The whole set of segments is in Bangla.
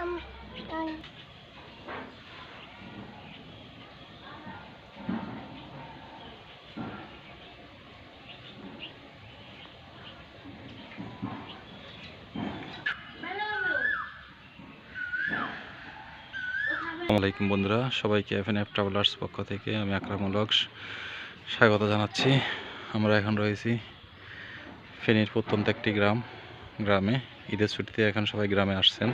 আলাইকুম বন্ধুরা, সবাইকে এফ এন এফ ট্রাভেলার্স পক্ষ থেকে আমি আকরামুল স্বাগত জানাচ্ছি। আমরা এখন রয়েছি ফেনীর প্রত্যন্ত একটি গ্রাম, গ্রামে। ঈদের ছুটিতে এখন সবাই গ্রামে আসছেন।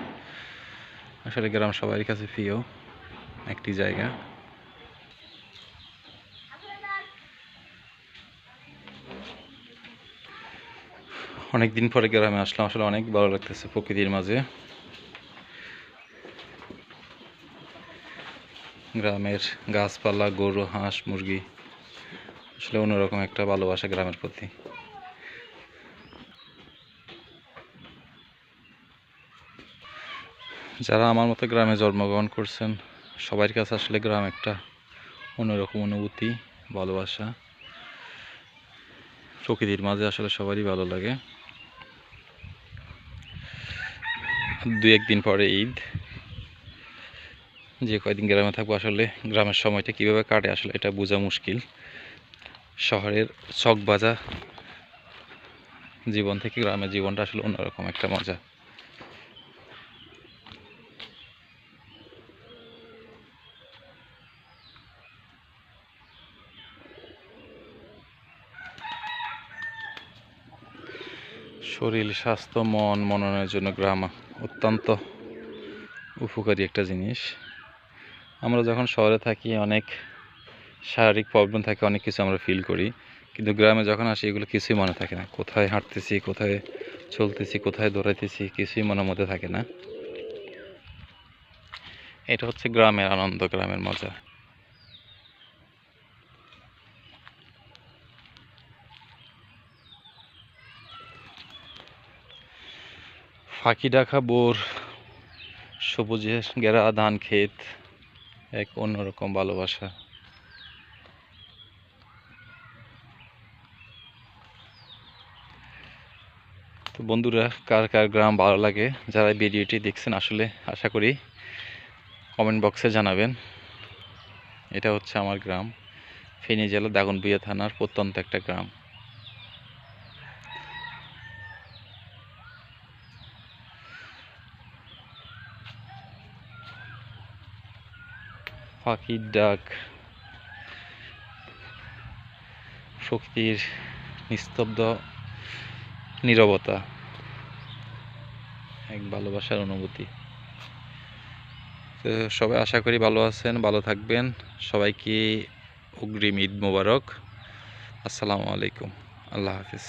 আসলে গ্রাম সবার কাছে প্রিয়, একটি জায়গা। অনেক দিন পরে গ্রামে আসলাম, আসলে অনেক ভালো লাগতেছে প্রকৃতির মাঝে। গ্রামের গাছপালা, গরু, হাঁস, মুরগি, আসলে অন্যরকম একটা ভালোবাসা গ্রামের প্রতি। যারা আমার মতো গ্রামে জন্মগ্রহণ করছেন সবার কাছে আসলে গ্রাম একটা অন্যরকম অনুভূতি, ভালোবাসা। প্রকৃতির মাঝে আসলে সবারই ভালো লাগে। দুই একদিন পরে ঈদ। যে কয়দিন গ্রামে থাকব আসলে গ্রামের সময়টা কীভাবে কাটে আসলে এটা বোঝা মুশকিল। শহরের চক বাজা জীবন থেকে গ্রামের জীবনটা আসলে অন্যরকম একটা মজা। শরীর, স্বাস্থ্য, মন মননের জন্য গ্রাম অত্যন্ত উপকারী একটা জিনিস। আমরা যখন শহরে থাকি, অনেক শারীরিক প্রবলেম থাকে, অনেক কিছু আমরা ফিল করি। কিন্তু গ্রামে যখন আসি, এগুলো কিছুই মনে থাকে না। কোথায় হাঁটতেছি, কোথায় চলতেছি, কোথায় দৌড়াইতেছি, কিছুই মনের মধ্যে থাকে না। এটা হচ্ছে গ্রামের আনন্দ, গ্রামের মজা। ফাঁকি ডাকা বোর, সবুজের গেরা ধান ক্ষেত, এক অন্যরকম ভালোবাসা। তো বন্ধুরা, কার কার গ্রাম ভালো লাগে, যারা ভিডিওটি দেখছেন আসলে আশা করি কমেন্ট বক্সে জানাবেন। এটা হচ্ছে আমার গ্রাম, ফেনী জেলা দাগনভূঞা থানার প্রত্যন্ত একটা গ্রাম। পাখির ডাক প্রকৃতির নিস্তব্ধ নীরবতা, এক ভালোবাসার অনুভূতি। তো সবাই আশা করি ভালো আছেন, ভালো থাকবেন। সবাইকে অগ্রিম ঈদ মোবারক। আসসালামু আলাইকুম। আল্লাহ হাফিজ।